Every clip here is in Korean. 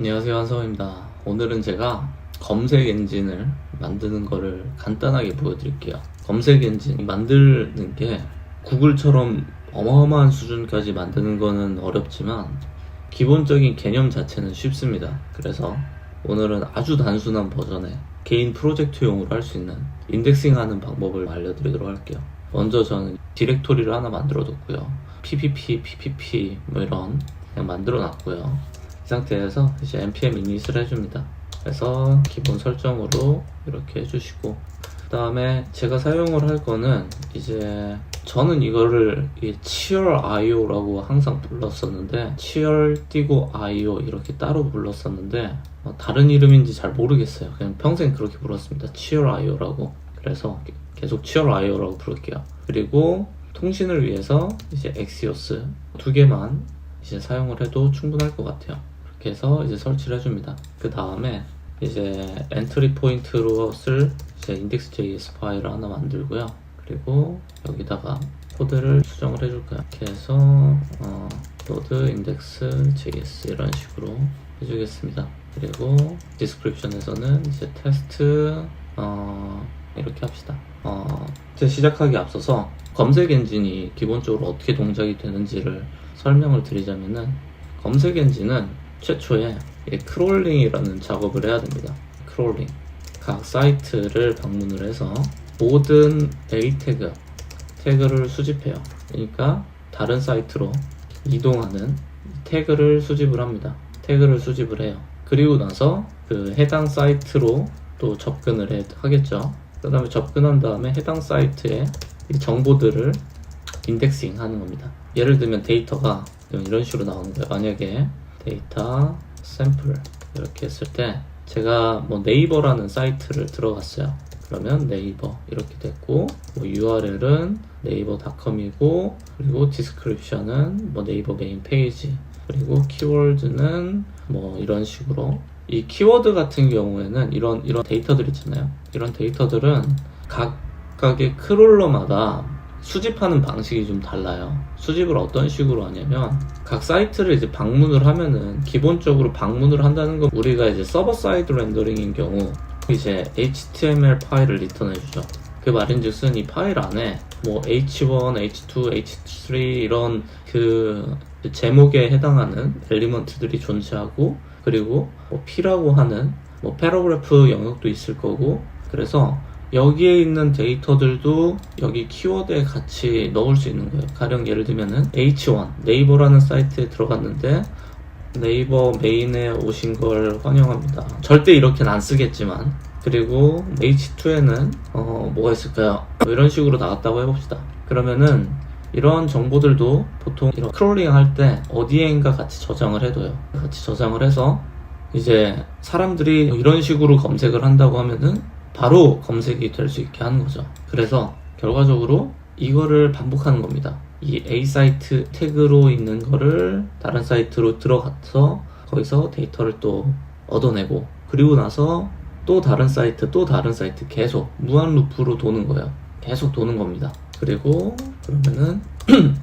안녕하세요 한성입니다. 오늘은 제가 검색 엔진을 만드는 거를 간단하게 보여드릴게요. 검색 엔진 만드는 게 구글처럼 어마어마한 수준까지 만드는 거는 어렵지만 기본적인 개념 자체는 쉽습니다. 그래서 오늘은 아주 단순한 버전의 개인 프로젝트용으로 할 수 있는 인덱싱 하는 방법을 알려드리도록 할게요. 먼저 저는 디렉토리를 하나 만들어 뒀고요. PPP, PPP 뭐 이런 그냥 만들어 놨고요. 이 상태에서 이제 npm init을 해줍니다. 그래서 기본 설정으로 이렇게 해주시고 그 다음에 제가 사용을 할 거는 이제 저는 이거를 이 치열 IO라고 항상 불렀었는데 치열 띄고 IO 이렇게 따로 불렀었는데 어, 다른 이름인지 잘 모르겠어요. 그냥 평생 그렇게 불렀습니다. 치열 IO라고 그래서 계속 치열 IO라고 부를게요. 그리고 통신을 위해서 이제 Axios 두 개만 이제 사용을 해도 충분할 것 같아요. 그렇게 해서 이제 설치를 해줍니다. 그 다음에 이제 엔트리 포인트로 쓸 이제 index.js 파일을 하나 만들고요. 그리고 여기다가 코드를 수정을 해줄 거예요. 이렇게 해서 어, load index.js 이런 식으로 해주겠습니다. 그리고 description에서는 이제 테스트 어, 이렇게 합시다. 어, 이제 시작하기 앞서서 검색 엔진이 기본적으로 어떻게 동작이 되는지를 설명을 드리자면은 검색 엔진은 최초에 이 크롤링이라는 작업을 해야 됩니다. 크롤링. 각 사이트를 방문을 해서 모든 A 태그, 태그를 수집해요. 그러니까 다른 사이트로 이동하는 태그를 수집을 합니다. 태그를 수집을 해요. 그리고 나서 그 해당 사이트로 또 접근을 해- 하겠죠. 그 다음에 접근한 다음에 해당 사이트의 이 정보들을 인덱싱 하는 겁니다. 예를 들면 데이터가 이런 식으로 나오는 거예요. 만약에 데이터 샘플 이렇게 했을 때 제가 뭐 네이버라는 사이트를 들어갔어요. 그러면 네이버 이렇게 됐고 뭐 URL은 네이버닷컴이고 그리고 디스크립션은 뭐 네이버 메인 페이지 그리고 키워드는 뭐 이런 식으로 이 키워드 같은 경우에는 이런 이런 데이터들 있잖아요. 이런 데이터들은 각각의 크롤러마다 수집하는 방식이 좀 달라요. 수집을 어떤 식으로 하냐면 각 사이트를 이제 방문을 하면은 기본적으로 방문을 한다는 건 우리가 이제 서버 사이드 렌더링인 경우 이제 HTML 파일을 리턴해 주죠. 그 말인즉슨 이 파일 안에 뭐 H1, H2, H3 이런 그 제목에 해당하는 엘리먼트들이 존재하고 그리고 뭐 P라고 하는 뭐 패러그래프 영역도 있을 거고 그래서 여기에 있는 데이터들도 여기 키워드에 같이 넣을 수 있는 거예요. 가령 예를 들면은 H1 네이버라는 사이트에 들어갔는데 네이버 메인에 오신 걸 환영합니다. 절대 이렇게는 안 쓰겠지만 그리고 H2에는 어 뭐가 있을까요? 뭐 이런 식으로 나왔다고 해봅시다. 그러면은 이런 정보들도 보통 이런 크롤링 할 때 어디에인가 같이 저장을 해둬요. 같이 저장을 해서 이제 사람들이 이런 식으로 검색을 한다고 하면은 바로 검색이 될 수 있게 하는 거죠. 그래서 결과적으로 이거를 반복하는 겁니다. 이 A 사이트 태그로 있는 거를 다른 사이트로 들어가서 거기서 데이터를 또 얻어내고 그리고 나서 또 다른 사이트 또 다른 사이트 계속 무한 루프로 도는 거예요. 계속 도는 겁니다. 그리고 그러면은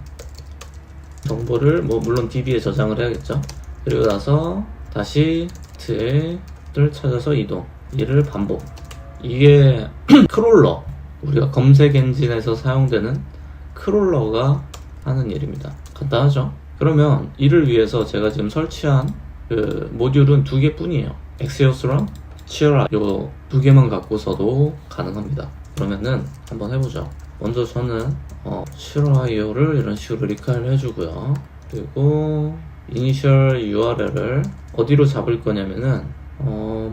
정보를 뭐 물론 DB에 저장을 해야겠죠. 그리고 나서 다시 트를 찾아서 이동. 이를 반복. 이게 크롤러. 우리가 검색 엔진에서 사용되는 크롤러가 하는 일입니다. 간단하죠? 그러면 이를 위해서 제가 지금 설치한 그 모듈은 두 개뿐이에요. 엑시오스랑 치어라 요 두 개만 갖고서도 가능합니다. 그러면은 한번 해보죠. 먼저 저는 어, 치어라이오를 이런 식으로 리카를 해주고요. 그리고 이니셜 URL을 어디로 잡을 거냐면은 어,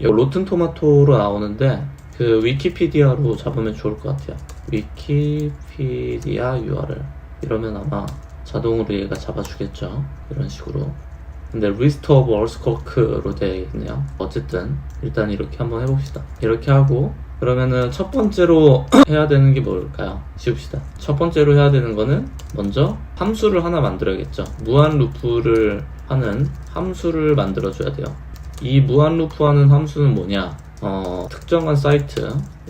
로튼 토마토로 나오는데 그 위키피디아로 잡으면 좋을 것 같아요. 위키피디아 URL 이러면 아마 자동으로 얘가 잡아주겠죠. 이런 식으로. 근데 리스트 오브 얼스코크로 되어 있네요. 어쨌든 일단 이렇게 한번 해봅시다. 이렇게 하고 그러면은 첫 번째로 해야 되는 게 뭘까요? 지웁시다. 첫 번째로 해야 되는 거는 먼저 함수를 하나 만들어야겠죠. 무한 루프를 하는 함수를 만들어줘야 돼요. 이 무한 루프하는 함수는 뭐냐? 어, 특정한 사이트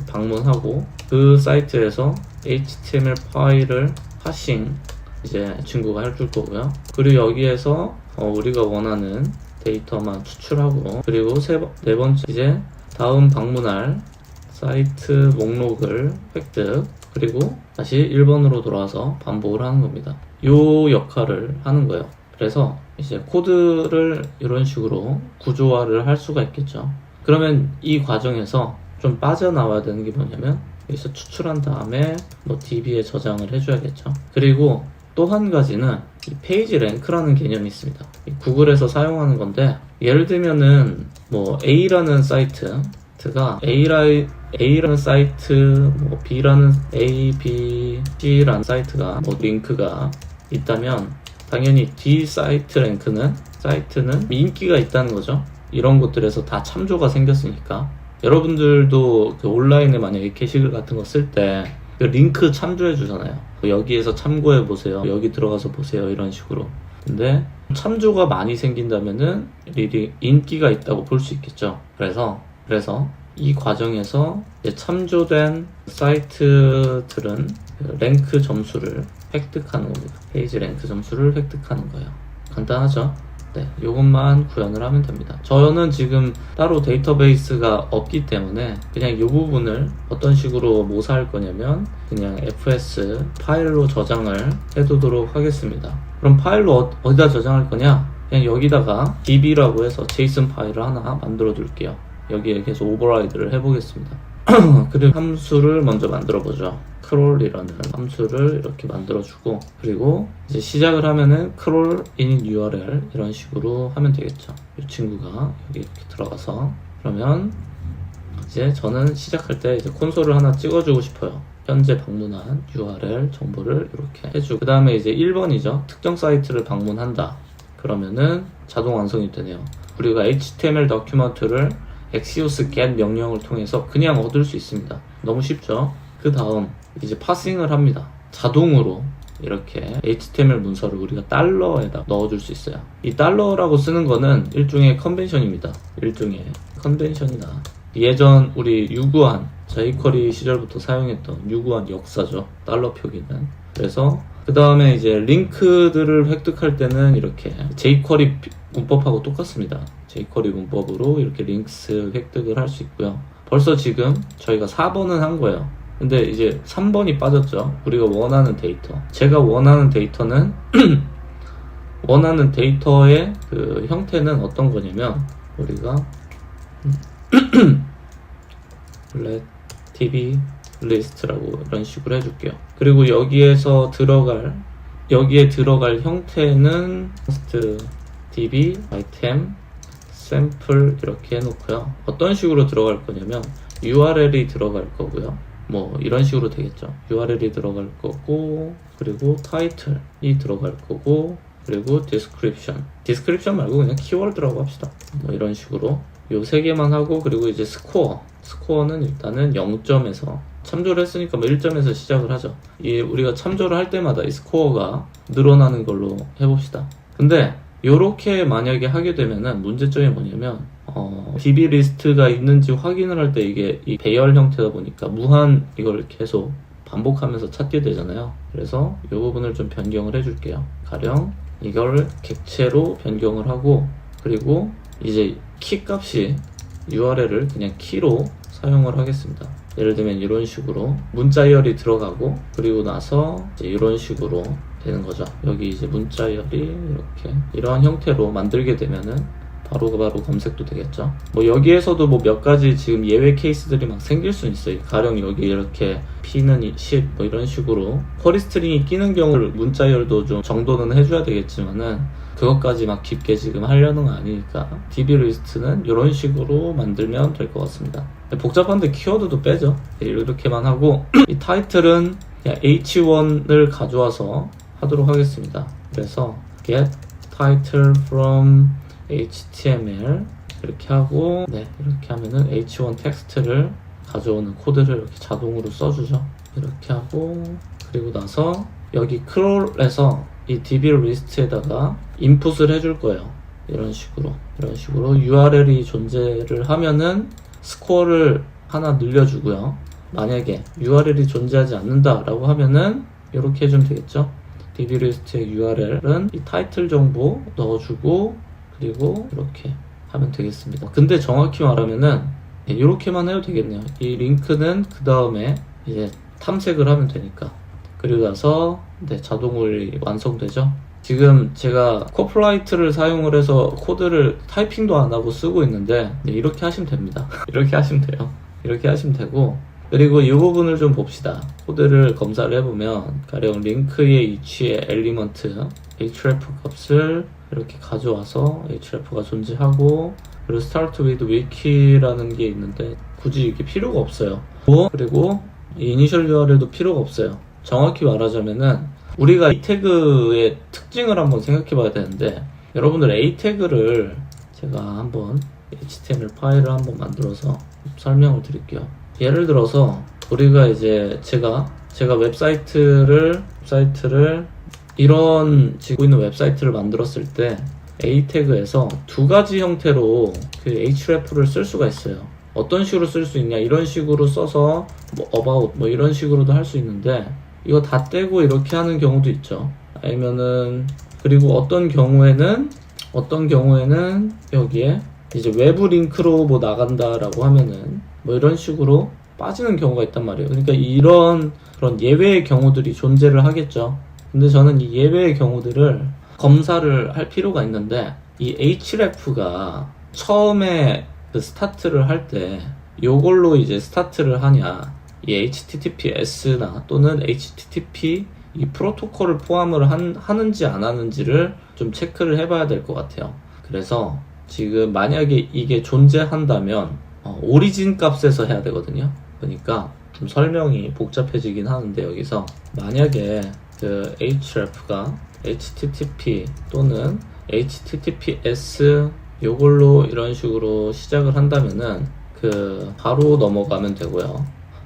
방문하고 그 사이트에서 HTML 파일을 하싱 이제 친구가 해줄 거고요. 그리고 여기에서 어, 우리가 원하는 데이터만 추출하고 그리고 세, 번- 네 번째 이제 다음 방문할 사이트 목록을 획득 그리고 다시 1번으로 돌아와서 반복을 하는 겁니다. 요 역할을 하는 거예요. 그래서 이제 코드를 이런 식으로 구조화를 할 수가 있겠죠. 그러면 이 과정에서 좀 빠져나와야 되는 게 뭐냐면 여기서 추출한 다음에 뭐 DB에 저장을 해줘야겠죠. 그리고 또 한 가지는 이 페이지 랭크라는 개념이 있습니다. 이 구글에서 사용하는 건데 예를 들면은 뭐 A라는 사이트가 A라 A라는 사이트, 뭐 B라는 A, B, C라는 사이트가 뭐 링크가 있다면 당연히 D 사이트 랭크는 사이트는 인기가 있다는 거죠. 이런 것들에서 다 참조가 생겼으니까 여러분들도 그 온라인에 만약에 게시글 같은 거 쓸 때 그 링크 참조해 주잖아요. 그 여기에서 참고해 보세요. 여기 들어가서 보세요. 이런 식으로. 근데 참조가 많이 생긴다면은 리딩 인기가 있다고 볼 수 있겠죠. 그래서 그래서 이 과정에서 참조된 사이트들은 그 랭크 점수를 획득하는 겁니다. 페이지 랭크 점수를 획득하는 거예요. 간단하죠? 네, 이것만 구현을 하면 됩니다. 저는 지금 따로 데이터베이스가 없기 때문에 그냥 이 부분을 어떤 식으로 모사할 거냐면 그냥 fs 파일로 저장을 해두도록 하겠습니다. 그럼 파일로 어- 어디다 저장할 거냐? 그냥 여기다가 db라고 해서 JSON 파일을 하나 만들어 둘게요. 여기에 계속 오버라이드를 해보겠습니다. 그리고 함수를 먼저 만들어 보죠. 크롤이라는 함수를 이렇게 만들어주고 그리고 이제 시작을 하면은 크롤 init url 이런 식으로 하면 되겠죠. 이 친구가 여기 이렇게 들어가서 그러면 이제 저는 시작할 때 이제 콘솔을 하나 찍어주고 싶어요. 현재 방문한 URL 정보를 이렇게 해주고 그 다음에 이제 1번이죠. 특정 사이트를 방문한다. 그러면은 자동 완성이 되네요. 우리가 HTML 다큐먼트를 axios get 명령을 통해서 그냥 얻을 수 있습니다. 너무 쉽죠? 그 다음 이제 파싱을 합니다. 자동으로 이렇게 HTML 문서를 우리가 달러에다 넣어줄 수 있어요. 이 달러라고 쓰는 거는 일종의 컨벤션입니다. 일종의 컨벤션이나 예전 우리 유구한 jQuery 시절부터 사용했던 유구한 역사죠. 달러 표기는. 그래서 그 다음에 이제 링크들을 획득할 때는 이렇게 jQuery 문법하고 똑같습니다. jQuery 문법으로 이렇게 링크스 획득을 할 수 있고요. 벌써 지금 저희가 4번은 한 거예요. 근데 이제 3번이 빠졌죠. 우리가 원하는 데이터. 제가 원하는 데이터는 원하는 데이터의 그 형태는 어떤 거냐면 우리가 let tb 리스트라고 이런 식으로 해줄게요. 그리고 여기에서 들어갈 여기에 들어갈 형태는 db item 샘플 이렇게 해놓고요. 어떤 식으로 들어갈 거냐면 URL이 들어갈 거고요. 뭐 이런 식으로 되겠죠. URL이 들어갈 거고 그리고 타이틀이 들어갈 거고 그리고 description. description 말고 그냥 키워드라고 합시다. 뭐 이런 식으로 요 세 개만 하고 그리고 이제 스코어. 스코어는 일단은 0점에서 참조를 했으니까 뭐 1점에서 시작을 하죠. 이 우리가 참조를 할 때마다 이 스코어가 늘어나는 걸로 해봅시다. 근데 요렇게 만약에 하게 되면은 문제점이 뭐냐면 어, DB 리스트가 있는지 확인을 할 때 이게 이 배열 형태다 보니까 무한 이걸 계속 반복하면서 찾게 되잖아요. 그래서 이 부분을 좀 변경을 해줄게요. 가령 이걸 객체로 변경을 하고 그리고 이제 키 값이 URL을 그냥 키로 사용을 하겠습니다. 예를 들면 이런 식으로 문자열이 들어가고 그리고 나서 이런 식으로 되는 거죠. 여기 이제 문자열이 이렇게 이러한 형태로 만들게 되면은 바로 바로 검색도 되겠죠. 뭐 여기에서도 뭐 몇 가지 지금 예외 케이스들이 막 생길 수 있어요. 가령 여기 이렇게 P는 10 뭐 이런 식으로 쿼리 스트링이 끼는 경우를 문자열도 좀 정도는 해줘야 되겠지만은 그것까지 막 깊게 지금 하려는 건 아니니까 DB 리스트는 이런 식으로 만들면 될 것 같습니다. 복잡한데 키워드도 빼죠. 네, 이렇게만 하고 이 타이틀은 그냥 h1을 가져와서 하도록 하겠습니다. 그래서 get title from html 이렇게 하고 네 이렇게 하면은 h1 텍스트를 가져오는 코드를 이렇게 자동으로 써주죠. 이렇게 하고 그리고 나서 여기 크롤에서 이 db 리스트에다가 인풋을 해줄 거예요. 이런 식으로 이런 식으로 URL이 존재를 하면은 스코어를 하나 늘려주고요. 만약에 URL이 존재하지 않는다라고 하면은 이렇게 해주면 되겠죠. Db 리스트의 URL은 이 타이틀 정보 넣어주고 그리고 이렇게 하면 되겠습니다. 근데 정확히 말하면은 이렇게만 해도 되겠네요. 이 링크는 그 다음에 이제 탐색을 하면 되니까. 그리고 나서 네, 자동으로 완성되죠. 지금 제가 코플라이트를 사용을 해서 코드를 타이핑도 안 하고 쓰고 있는데 네, 이렇게 하시면 됩니다. 이렇게 하시면 돼요. 이렇게 하시면 되고 그리고 이 부분을 좀 봅시다. 코드를 검사를 해보면 가령 링크의 위치에 엘리먼트 href 값을 이렇게 가져와서 href가 존재하고 그리고 start with wiki라는 게 있는데 굳이 이게 필요가 없어요. 뭐? 그리고 이 이니셜 URL도 필요가 없어요. 정확히 말하자면은 우리가 이 태그의 특징을 한번 생각해 봐야 되는데 여러분들 A 태그를 제가 한번 HTML 파일을 한번 만들어서 설명을 드릴게요. 예를 들어서 우리가 이제 제가 제가 웹사이트를 웹사이트를 이런 지고 있는 웹사이트를 만들었을 때 A 태그에서 두 가지 형태로 그 href를 쓸 수가 있어요. 어떤 식으로 쓸 수 있냐 이런 식으로 써서 뭐 about 뭐 이런 식으로도 할 수 있는데 이거 다 떼고 이렇게 하는 경우도 있죠. 아니면은 그리고 어떤 경우에는 어떤 경우에는 여기에 이제 외부 링크로 뭐 나간다라고 하면은 뭐 이런 식으로 빠지는 경우가 있단 말이에요. 그러니까 이런 그런 예외의 경우들이 존재를 하겠죠. 근데 저는 이 예외의 경우들을 검사를 할 필요가 있는데 이 href가 처음에 그 스타트를 할 때 요걸로 이제 스타트를 하냐 이 HTTPS나 또는 HTTP 이 프로토콜을 포함을 한- 하는지 안 하는지를 좀 체크를 해봐야 될 것 같아요. 그래서 지금 만약에 이게 존재한다면 어, 오리진 값에서 해야 되거든요. 그러니까 좀 설명이 복잡해지긴 하는데 여기서 만약에 그 href가 http 또는 https 요걸로 이런 식으로 시작을 한다면은 그 바로 넘어가면 되고요.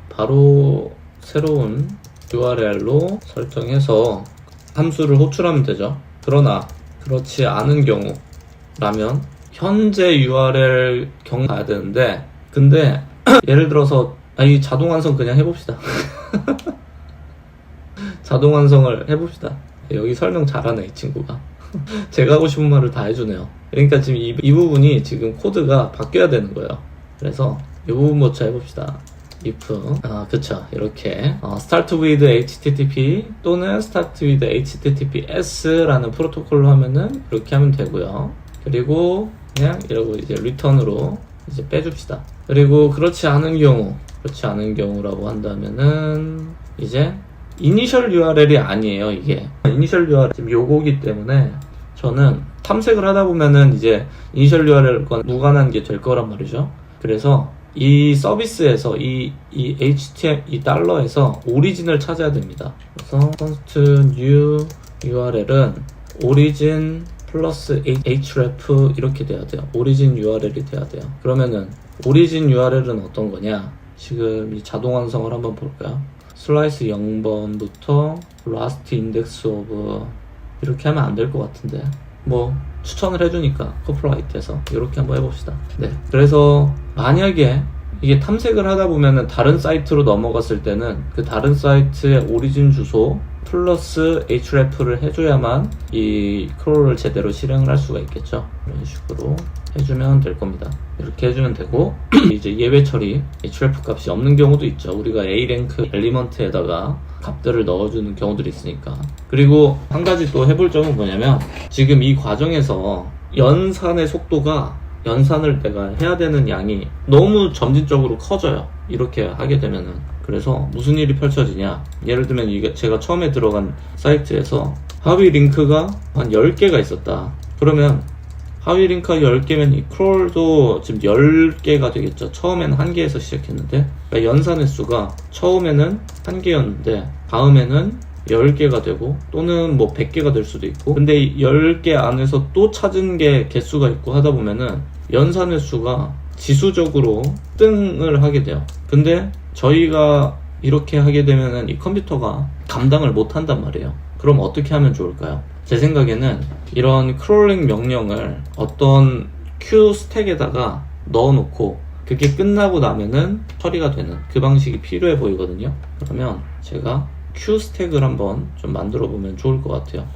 바로 새로운 URL로 설정해서 함수를 호출하면 되죠. 그러나 그렇지 않은 경우라면 현재 URL 경 가야 되는데 근데 예를 들어서 아, 이 자동 완성 그냥 해봅시다. 자동 완성을 해봅시다. 여기 설명 잘하네 이 친구가. 제가 하고 싶은 말을 다 해주네요. 그러니까 지금 이, 이 부분이 지금 코드가 바뀌어야 되는 거예요. 그래서 이 부분부터 해봅시다. if 아 그쵸 이렇게 어, start with http 또는 start with https라는 프로토콜로 하면은 이렇게 하면 되고요. 그리고 그냥 이러고 이제 return으로 이제 빼줍시다. 그리고 그렇지 않은 경우 그렇지 않은 경우라고 한다면은 이제 이니셜 URL이 아니에요 이게. 이니셜 URL 지금 요거기 때문에 저는 탐색을 하다 보면은 이제 이니셜 URL과 무관한 게 될 거란 말이죠. 그래서 이 서비스에서 이, 이 HTML 이 달러에서 오리진을 찾아야 됩니다. 그래서 const new URL은 origin 플러스 href 이렇게 돼야 돼요. origin URL이 돼야 돼요. 그러면은 origin URL은 어떤 거냐? 지금 이 자동 완성을 한번 볼까요? 슬라이스 0번부터 last index of 이렇게 하면 안 될 것 같은데. 뭐 추천을 해주니까 코플라이트에서 이렇게 한번 해봅시다. 네. 그래서 만약에 이게 탐색을 하다 보면은 다른 사이트로 넘어갔을 때는 그 다른 사이트의 오리진 주소 플러스 href를 해줘야만 이 크롤을 제대로 실행을 할 수가 있겠죠. 이런 식으로 해주면 될 겁니다. 이렇게 해주면 되고 이제 예외 처리 href 값이 없는 경우도 있죠. 우리가 a 랭크 엘리먼트에다가 값들을 넣어주는 경우들이 있으니까. 그리고 한 가지 또 해볼 점은 뭐냐면 지금 이 과정에서 연산의 속도가 연산을 내가 해야 되는 양이 너무 점진적으로 커져요. 이렇게 하게 되면은 그래서 무슨 일이 펼쳐지냐 예를 들면 이게 제가 처음에 들어간 사이트에서 하위 링크가 한 10개가 있었다 그러면 하위 링크가 10개면 이 크롤도 지금 10개가 되겠죠. 처음에는 1개에서 시작했는데 그러니까 연산 횟수가 처음에는 1개였는데 다음에는 10개가 되고 또는 뭐 100개가 될 수도 있고 근데 이 10개 안에서 또 찾은 게 개수가 있고 하다 보면은 연산 횟수가 지수적으로 등을 하게 돼요. 근데 저희가 이렇게 하게 되면은 이 컴퓨터가 감당을 못 한단 말이에요. 그럼 어떻게 하면 좋을까요? 제 생각에는 이런 크롤링 명령을 어떤 q 스택에다가 넣어놓고 그게 끝나고 나면은 처리가 되는 그 방식이 필요해 보이거든요. 그러면 제가 q 스택을 한번 좀 만들어 보면 좋을 것 같아요.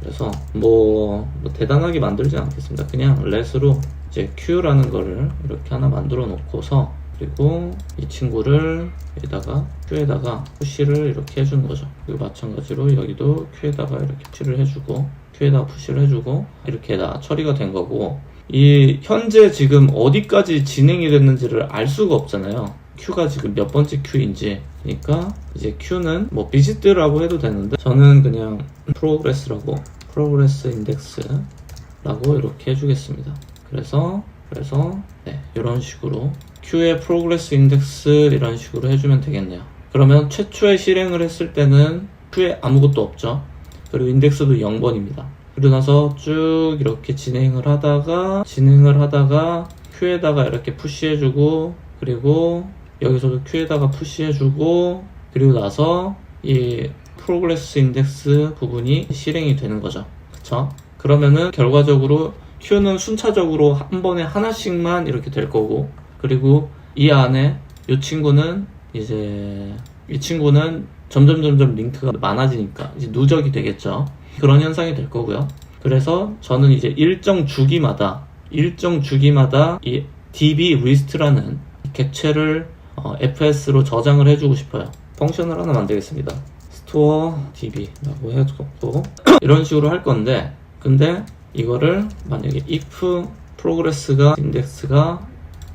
그래서 뭐, 뭐 대단하게 만들진 않겠습니다. 그냥 let으로 이제 q라는 거를 이렇게 하나 만들어 놓고서 그리고 이 친구를 여기다가 q에다가 푸시를 이렇게 해주는 거죠. 그리고 마찬가지로 여기도 q에다가 이렇게 푸시를 해주고 q에다가 푸시를 해주고 이렇게 다 처리가 된 거고 이 현재 지금 어디까지 진행이 됐는지를 알 수가 없잖아요. Q가 지금 몇 번째 Q인지. 그러니까 이제 Q는 뭐 비지트라고 해도 되는데 저는 그냥 프로그레스라고 프로그레스 인덱스라고 이렇게 해주겠습니다. 그래서 그래서 네, 이런 식으로 Q의 프로그레스 인덱스 이런 식으로 해주면 되겠네요. 그러면 최초에 실행을 했을 때는 Q에 아무것도 없죠. 그리고 인덱스도 0번입니다. 그리고 나서 쭉 이렇게 진행을 하다가 진행을 하다가 Q에다가 이렇게 푸시해주고 그리고 여기서도 Q에다가 푸시해주고 그리고 나서 이 프로그레스 인덱스 부분이 실행이 되는 거죠. 그쵸? 그러면은 결과적으로 Q는 순차적으로 한 번에 하나씩만 이렇게 될 거고 그리고 이 안에 이 친구는 이제 이 친구는 점점 점점 링크가 많아지니까 이제 누적이 되겠죠. 그런 현상이 될 거고요. 그래서 저는 이제 일정 주기마다 일정 주기마다 이 db list라는 객체를 어, fs로 저장을 해주고 싶어요. 펑션을 하나 만들겠습니다. store db라고 해주고 이런 식으로 할 건데 근데 이거를 만약에 if progress가 index가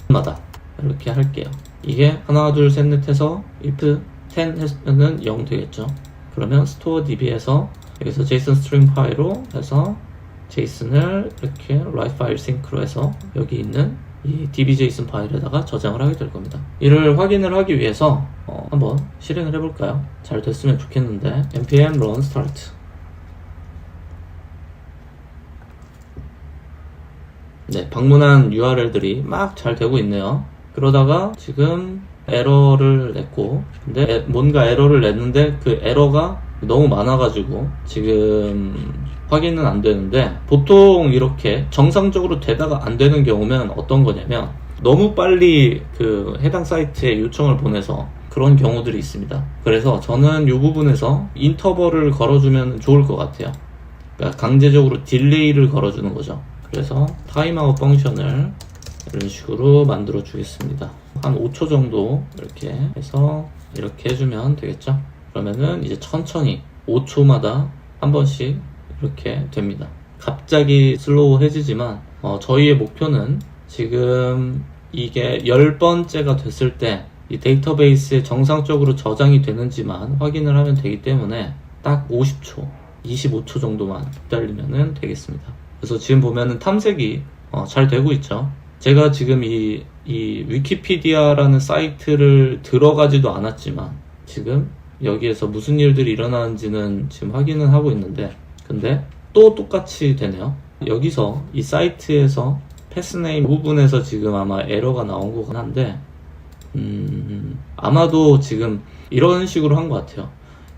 마다 이렇게 할게요. 이게 하나 둘 셋 넷 해서 if 10 했으면은 0 되겠죠. 그러면 store db에서 여기서 JSON string 파일로 해서 JSON을 이렇게 write file sync로 해서 여기 있는 이 db.json 파일에다가 저장을 하게 될 겁니다. 이를 확인을 하기 위해서 어, 한번 실행을 해볼까요? 잘 됐으면 좋겠는데 npm run start 네, 방문한 URL들이 막 잘 되고 있네요. 그러다가 지금 에러를 냈고, 근데 에- 뭔가 에러를 냈는데 그 에러가 너무 많아가지고 지금 확인은 안 되는데 보통 이렇게 정상적으로 되다가 안 되는 경우면 어떤 거냐면 너무 빨리 그 해당 사이트에 요청을 보내서 그런 경우들이 있습니다. 그래서 저는 이 부분에서 인터벌을 걸어주면 좋을 것 같아요. 그러니까 강제적으로 딜레이를 걸어주는 거죠. 그래서 타임아웃 펑션을 이런 식으로 만들어 주겠습니다. 한 5초 정도 이렇게 해서 이렇게 해주면 되겠죠. 그러면은 이제 천천히 5초마다 한 번씩 이렇게 됩니다. 갑자기 슬로우해지지만 어, 저희의 목표는 지금 이게 10번째가 됐을 때 이 데이터베이스에 정상적으로 저장이 되는지만 확인을 하면 되기 때문에 딱 50초, 25초 정도만 기다리면 되겠습니다. 그래서 지금 보면은 탐색이 어, 잘 되고 있죠. 제가 지금 이, 이 위키피디아라는 사이트를 들어가지도 않았지만 지금 여기에서 무슨 일들이 일어나는지는 지금 확인은 하고 있는데 근데 또 똑같이 되네요. 여기서 이 사이트에서 패스네임 부분에서 지금 아마 에러가 나온 거긴 한데 음, 아마도 지금 이런 식으로 한 것 같아요.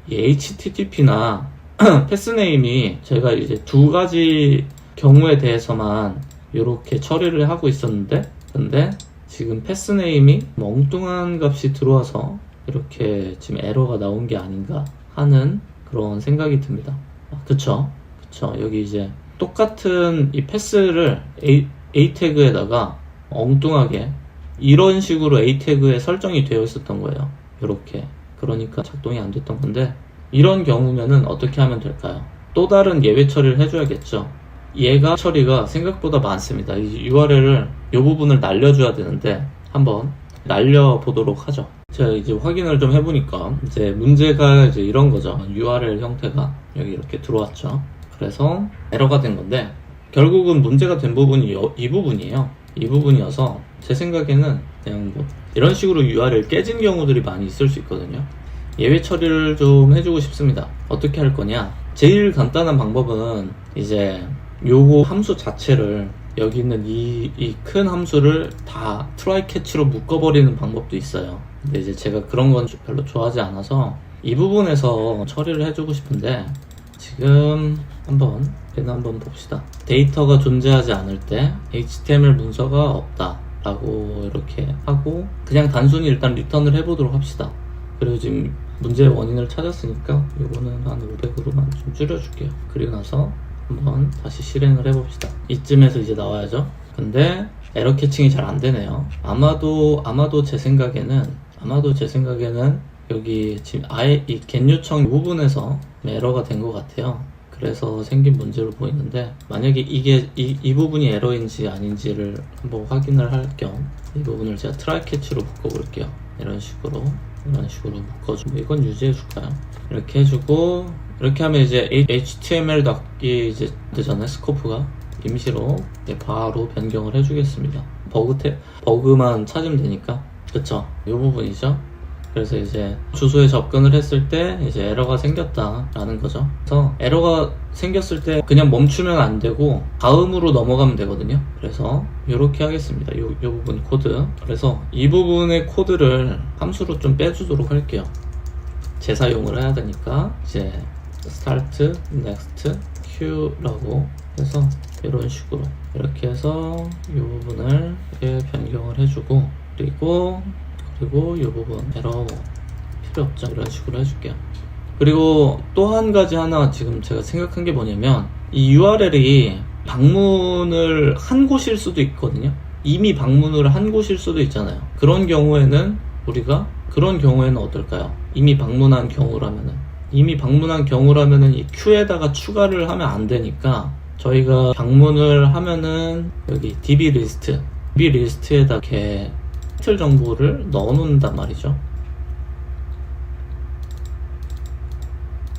이 HTTP나 패스네임이 제가 이제 두 가지 경우에 대해서만 이렇게 처리를 하고 있었는데, 근데 지금 패스네임이 뭐 엉뚱한 값이 들어와서 이렇게 지금 에러가 나온 게 아닌가 하는 그런 생각이 듭니다. 아, 그쵸? 그쵸. 여기 이제 똑같은 이 패스를 A, A 태그에다가 엉뚱하게 이런 식으로 A 태그에 설정이 되어 있었던 거예요. 이렇게. 그러니까 작동이 안 됐던 건데, 이런 경우면은 어떻게 하면 될까요? 또 다른 예외 처리를 해줘야겠죠. 얘가 처리가 생각보다 많습니다. 이 URL을 이 부분을 날려줘야 되는데 한번 날려보도록 하죠. 제가 이제 확인을 좀 해보니까 이제 문제가 이제 이런 거죠. URL 형태가 여기 이렇게 들어왔죠. 그래서 에러가 된 건데 결국은 문제가 된 부분이 여- 이 부분이에요. 이 부분이어서 제 생각에는 그냥 뭐 이런 식으로 URL 깨진 경우들이 많이 있을 수 있거든요. 예외 처리를 좀 해주고 싶습니다. 어떻게 할 거냐? 제일 간단한 방법은 이제 요거 함수 자체를 여기 있는 이이큰 함수를 다 try catch로 묶어버리는 방법도 있어요. 근데 이제 제가 그런 건 별로 좋아하지 않아서 이 부분에서 처리를 해주고 싶은데 지금 한번 펜 한번 봅시다. 데이터가 존재하지 않을 때 HTML 문서가 없다. 라고 이렇게 하고 그냥 단순히 일단 리턴을 해보도록 합시다. 그리고 지금 문제의 원인을 찾았으니까 이거는 한 500으로만 좀 줄여줄게요. 그리고 나서 한번 다시 실행을 해봅시다. 이쯤에서 이제 나와야죠. 근데 에러 캐칭이 잘 안 되네요. 아마도 아마도 제 생각에는 아마도 제 생각에는 여기 지금 아예 이 겟 요청 부분에서 에러가 된 것 같아요. 그래서 생긴 문제로 보이는데 만약에 이게 이, 이 부분이 에러인지 아닌지를 한번 확인을 할 겸 이 부분을 제가 트라이 캐치로 묶어 볼게요. 이런 식으로 이런 식으로 묶어주고 이건 유지해 줄까요? 이렇게 해주고 이렇게 하면 이제 HTML 닫기 이제 되잖아요 스코프가 임시로 바로 변경을 해주겠습니다. 버그 태, 버그만 찾으면 되니까 그쵸? 이 부분이죠. 그래서 이제 주소에 접근을 했을 때 이제 에러가 생겼다라는 거죠. 그래서 에러가 생겼을 때 그냥 멈추면 안 되고 다음으로 넘어가면 되거든요. 그래서 이렇게 하겠습니다. 요, 요 부분 코드. 그래서 이 부분의 코드를 함수로 좀 빼주도록 할게요. 재사용을 해야 되니까 이제 start, next, queu라고 해서 이런 식으로 이렇게 해서 이 부분을 이렇게 변경을 해주고 그리고 그리고 이 부분 에러 뭐 필요 없죠. 이런 식으로 해줄게요. 그리고 또 한 가지 하나 지금 제가 생각한 게 뭐냐면 이 URL이 방문을 한 곳일 수도 있거든요. 이미 방문을 한 곳일 수도 있잖아요. 그런 경우에는 우리가 그런 경우에는 어떨까요? 이미 방문한 경우라면은 이미 방문한 경우라면은 이 큐에다가 추가를 하면 안 되니까 저희가 방문을 하면은 여기 DB 리스트 DB 리스트에다 이렇게 타이틀 정보를 넣어 놓는단 말이죠.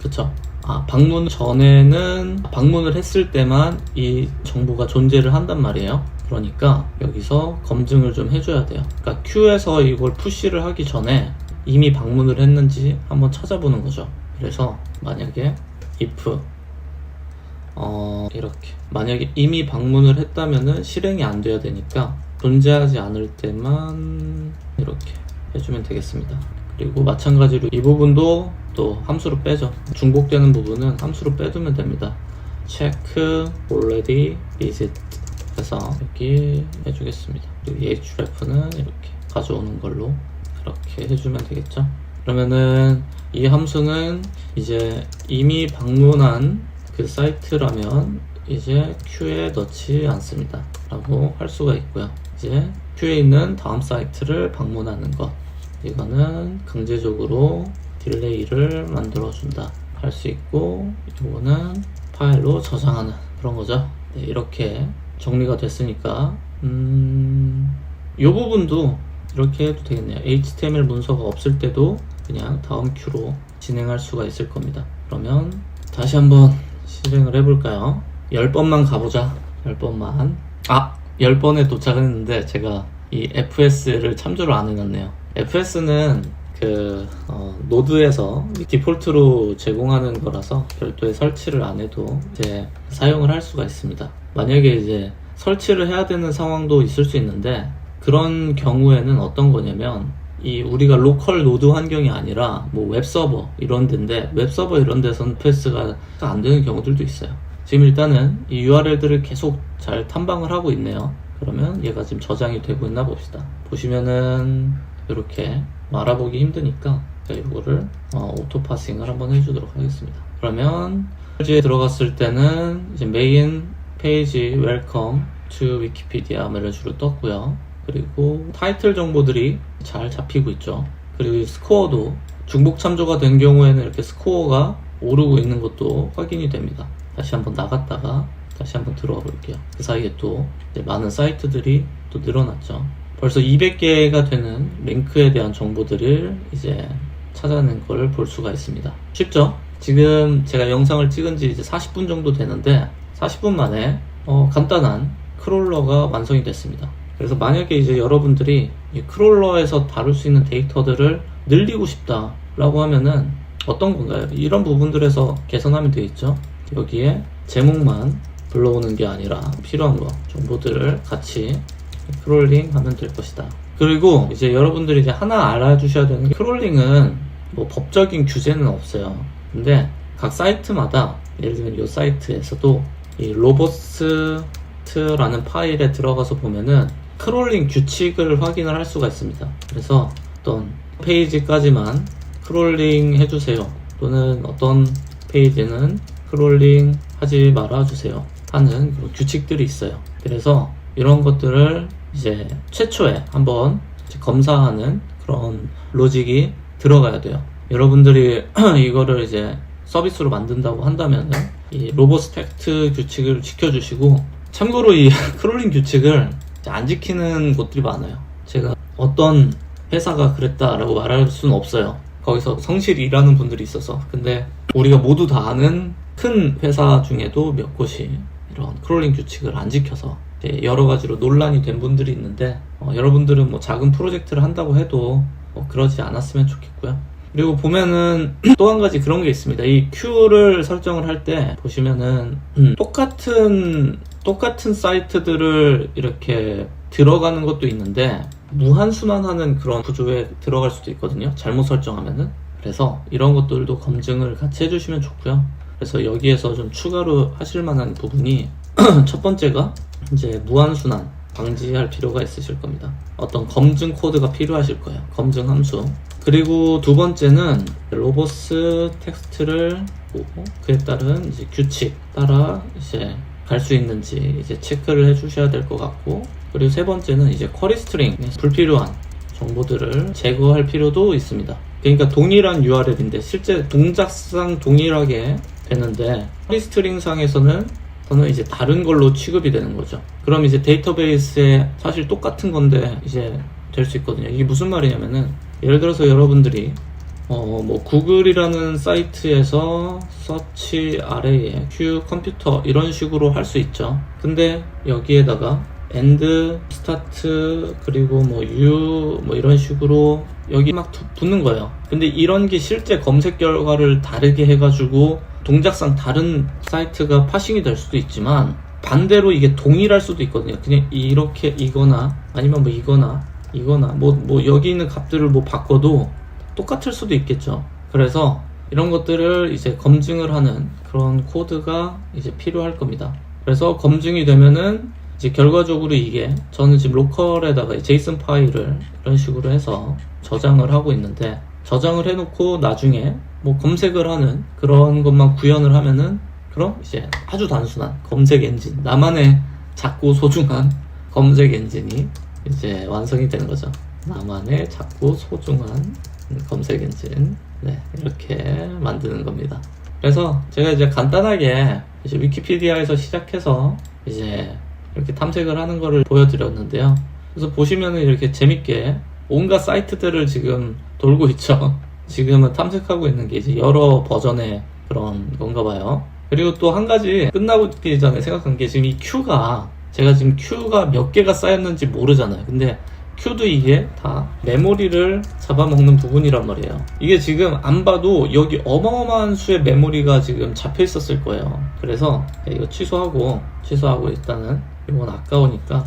그쵸? 아, 방문 전에는 방문을 했을 때만 이 정보가 존재를 한단 말이에요. 그러니까 여기서 검증을 좀 해줘야 돼요. 그러니까 Q에서 이걸 푸시를 하기 전에 이미 방문을 했는지 한번 찾아보는 거죠. 그래서 만약에 if 어 이렇게 만약에 이미 방문을 했다면은 실행이 안 돼야 되니까 존재하지 않을 때만 이렇게 해주면 되겠습니다. 그리고 마찬가지로 이 부분도 또 함수로 빼죠. 중복되는 부분은 함수로 빼두면 됩니다. check already visit 해서 이렇게 해주겠습니다. 그리고 href는 이렇게 가져오는 걸로 이렇게 해주면 되겠죠. 그러면은 이 함수는 이제 이미 방문한 그 사이트라면 이제 큐에 넣지 않습니다. 라고 할 수가 있고요. 이제 큐에 있는 다음 사이트를 방문하는 것. 이거는 강제적으로 딜레이를 만들어준다. 할 수 있고, 이거는 파일로 저장하는 그런 거죠. 네, 이렇게 정리가 됐으니까, 음, 이 부분도 이렇게 해도 되겠네요. HTML 문서가 없을 때도 그냥 다음 큐로 진행할 수가 있을 겁니다. 그러면 다시 한번 실행을 해볼까요? 10번만 가보자. 10번만. 아! 10번에 도착을 했는데 제가 이 FS를 참조를 안 해놨네요. FS는 그 어, 노드에서 디폴트로 제공하는 거라서 별도의 설치를 안 해도 이제 사용을 할 수가 있습니다. 만약에 이제 설치를 해야 되는 상황도 있을 수 있는데 그런 경우에는 어떤 거냐면 이 우리가 로컬 노드 환경이 아니라 뭐 웹서버 이런 데인데 웹서버 이런 데서는 FS가 안 되는 경우들도 있어요. 지금 일단은 이 URL들을 계속 잘 탐방을 하고 있네요. 그러면 얘가 지금 저장이 되고 있나 봅시다. 보시면은 이렇게 알아보기 힘드니까 이거를 어, 오토 파싱을 한번 해주도록 하겠습니다. 그러면 페이지에 들어갔을 때는 이제 메인 페이지 웰컴 to 위키피디아 식으로 떴고요. 그리고 타이틀 정보들이 잘 잡히고 있죠. 그리고 이 스코어도 중복 참조가 된 경우에는 이렇게 스코어가 오르고 있는 것도 확인이 됩니다. 다시 한번 나갔다가 다시 한번 들어가 볼게요. 그 사이에 또 많은 사이트들이 또 늘어났죠. 벌써 200개가 되는 링크에 대한 정보들을 이제 찾아낸 걸볼 수가 있습니다. 쉽죠? 지금 제가 영상을 찍은 지 이제 40분 정도 되는데 40분 만에 어, 간단한 크롤러가 완성이 됐습니다. 그래서 만약에 이제 여러분들이 이 크롤러에서 다룰 수 있는 데이터들을 늘리고 싶다라고 하면은 어떤 건가요? 이런 부분들에서 개선하면 되겠죠. 여기에 제목만 불러오는 게 아니라 필요한 거 정보들을 같이 크롤링 하면 될 것이다. 그리고 이제 여러분들이 이제 하나 알아주셔야 되는 게 크롤링은 뭐 법적인 규제는 없어요. 근데 각 사이트마다 예를 들면 이 사이트에서도 이 로버스트라는 파일에 들어가서 보면은 크롤링 규칙을 확인을 할 수가 있습니다. 그래서 어떤 페이지까지만 크롤링 해주세요. 또는 어떤 페이지는 크롤링 하지 말아주세요. 하는 규칙들이 있어요. 그래서 이런 것들을 이제 최초에 한번 검사하는 그런 로직이 들어가야 돼요. 여러분들이 이거를 이제 서비스로 만든다고 한다면 이 로보스펙트 규칙을 지켜주시고 참고로 이 크롤링 규칙을 안 지키는 곳들이 많아요. 제가 어떤 회사가 그랬다라고 말할 수는 없어요. 거기서 성실히 일하는 분들이 있어서. 근데 우리가 모두 다 아는 큰 회사 중에도 몇 곳이 이런 크롤링 규칙을 안 지켜서 여러 가지로 논란이 된 분들이 있는데 어, 여러분들은 뭐 작은 프로젝트를 한다고 해도 뭐 그러지 않았으면 좋겠고요. 그리고 보면은 또 한 가지 그런 게 있습니다. 이 Q를 설정을 할 때 보시면은 음, 똑같은 똑같은 사이트들을 이렇게 들어가는 것도 있는데 무한순환하는 그런 구조에 들어갈 수도 있거든요. 잘못 설정하면은. 그래서 이런 것들도 검증을 같이 해주시면 좋고요. 그래서 여기에서 좀 추가로 하실 만한 부분이 첫 번째가 이제 무한순환 방지할 필요가 있으실 겁니다. 어떤 검증 코드가 필요하실 거예요. 검증 함수. 그리고 두 번째는 로보스 텍스트를 보고 그에 따른 이제 규칙 따라 이제 갈 수 있는지 이제 체크를 해주셔야 될 것 같고 그리고 세 번째는 이제 쿼리 스트링 불필요한 정보들을 제거할 필요도 있습니다. 그러니까 동일한 URL인데 실제 동작상 동일하게 되는데 쿼리 스트링 상에서는 저는 이제 다른 걸로 취급이 되는 거죠. 그럼 이제 데이터베이스에 사실 똑같은 건데 이제 될 수 있거든요. 이게 무슨 말이냐면은 예를 들어서 여러분들이 어, 뭐 구글이라는 사이트에서 서치 아래에 q 컴퓨터 이런 식으로 할 수 있죠. 근데 여기에다가 end 스타트 그리고 뭐 u 뭐 이런 식으로 여기 막 두- 붙는 거예요. 근데 이런 게 실제 검색 결과를 다르게 해가지고 동작상 다른 사이트가 파싱이 될 수도 있지만 반대로 이게 동일할 수도 있거든요. 그냥 이렇게 이거나 아니면 뭐 이거나 이거나 뭐뭐 여기 있는 값들을 뭐 바꿔도 똑같을 수도 있겠죠. 그래서 이런 것들을 이제 검증을 하는 그런 코드가 이제 필요할 겁니다. 그래서 검증이 되면은 이제 결과적으로 이게 저는 지금 로컬에다가 제이슨 파일을 이런 식으로 해서 저장을 하고 있는데 저장을 해놓고 나중에 뭐 검색을 하는 그런 것만 구현을 하면은 그럼 이제 아주 단순한 검색 엔진 나만의 작고 소중한 검색 엔진이 이제 완성이 되는 거죠. 나만의 작고 소중한 검색 엔진 네 이렇게 만드는 겁니다. 그래서 제가 이제 간단하게 이제 위키피디아에서 시작해서 이제 이렇게 탐색을 하는 거를 보여드렸는데요. 그래서 보시면은 이렇게 재밌게 온갖 사이트들을 지금 돌고 있죠. 지금은 탐색하고 있는 게 이제 여러 버전의 그런 건가 봐요. 그리고 또 한 가지 끝나기 전에 생각한 게 지금 이 Q가 제가 지금 Q가 몇 개가 쌓였는지 모르잖아요. 근데 Q도 이게 다 메모리를 잡아먹는 부분이란 말이에요. 이게 지금 안 봐도 여기 어마어마한 수의 메모리가 지금 잡혀 있었을 거예요. 그래서 이거 취소하고 취소하고 일단은 이건 아까우니까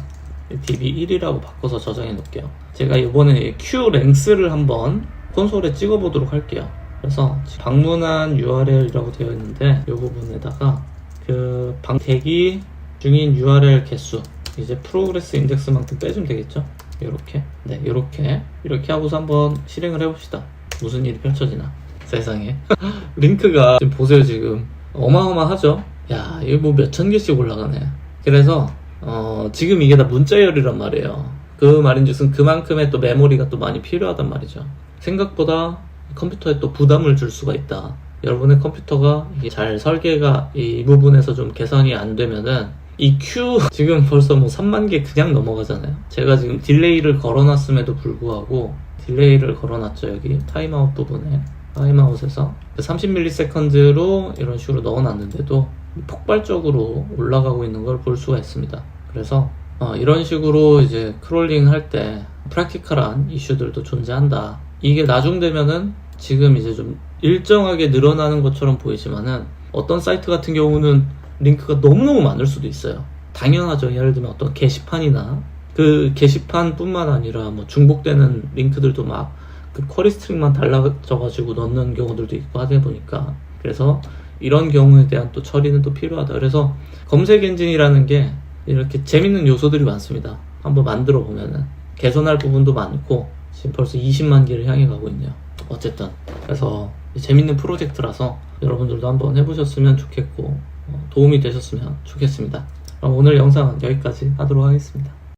db1이라고 바꿔서 저장해 놓을게요. 제가 이번에 Q 랭스를 한번 콘솔에 찍어 보도록 할게요. 그래서 방문한 URL이라고 되어 있는데 이 부분에다가 그 방 대기 중인 URL 개수 이제 프로그레스 인덱스만큼 빼주면 되겠죠? 이렇게 네 이렇게 이렇게 하고서 한번 실행을 해봅시다. 무슨 일이 펼쳐지나 세상에 링크가 지금 보세요 지금 어마어마하죠? 야 이거 뭐 몇천 개씩 올라가네. 그래서 어, 지금 이게 다 문자열이란 말이에요. 그 말인즉슨 그만큼의 또 메모리가 또 많이 필요하단 말이죠. 생각보다 컴퓨터에 또 부담을 줄 수가 있다. 여러분의 컴퓨터가 잘 설계가 이 부분에서 좀 개선이 안 되면은 이 Q 지금 벌써 뭐 3만 개 그냥 넘어가잖아요. 제가 지금 딜레이를 걸어놨음에도 불구하고 딜레이를 걸어놨죠 여기 타임아웃 부분에 타임아웃에서 30ms로 이런 식으로 넣어놨는데도 폭발적으로 올라가고 있는 걸 볼 수가 있습니다. 그래서 어, 이런 식으로 이제 크롤링 할 때 프랙티컬한 이슈들도 존재한다. 이게 나중 되면은 지금 이제 좀 일정하게 늘어나는 것처럼 보이지만은 어떤 사이트 같은 경우는 링크가 너무너무 많을 수도 있어요. 당연하죠. 예를 들면 어떤 게시판이나 그 게시판뿐만 아니라 뭐 중복되는 링크들도 막 그 쿼리 스트링만 달라져가지고 넣는 경우들도 있고 하다 보니까 그래서 이런 경우에 대한 또 처리는 또 필요하다. 그래서 검색 엔진이라는 게 이렇게 재밌는 요소들이 많습니다. 한번 만들어 보면은 개선할 부분도 많고 지금 벌써 20만 개를 향해 가고 있네요. 어쨌든 그래서 재밌는 프로젝트라서 여러분들도 한번 해보셨으면 좋겠고 어, 도움이 되셨으면 좋겠습니다. 오늘 영상은 여기까지 하도록 하겠습니다.